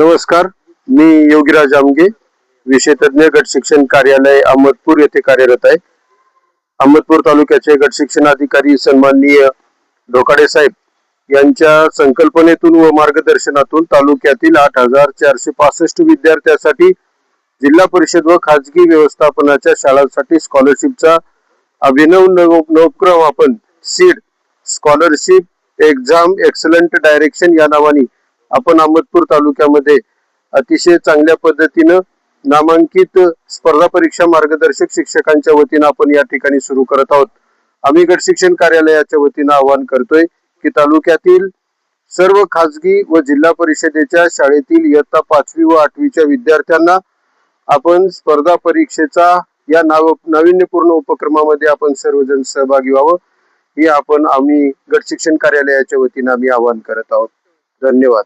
नमस्कार मी योगीराज आमगे विषय तज्ञ गट शिक्षण कार्यालय अहमदपूर येथे कार्यरत आहे. अहमदपूर तालुक्याचे गट शिक्षण अधिकारी सन्माननीय ढोकाडे साहेब यांच्या संकल्पनेतून व मार्गदर्शनातून तालुक्यातील आठ हजार चारशे पासष्ट विद्यार्थ्यांसाठी जिल्हा परिषद व खाजगी व्यवस्थापनाच्या शाळांसाठी स्कॉलरशिपचा अभिनव नवोपक्रम आपण seed scholarship exam excellent direction या नावाने आपण अहमदपूर तालुक्यामध्ये अतिशय चांगल्या पद्धतीनं नामांकित स्पर्धा परीक्षा मार्गदर्शक शिक्षकांच्या वतीनं आपण या ठिकाणी सुरू करत आहोत. आम्ही गट शिक्षण कार्यालयाच्या वतीनं आवाहन करतोय की तालुक्यातील सर्व खाजगी व जिल्हा परिषदेच्या शाळेतील इयत्ता पाचवी व आठवीच्या विद्यार्थ्यांना आपण स्पर्धा परीक्षेचा या नाव नाविन्यपूर्ण उपक्रमामध्ये आपण सर्वजण सहभागी व्हावं हे आपण आम्ही गट शिक्षण कार्यालयाच्या वतीनं आम्ही आवाहन करत आहोत. धन्यवाद.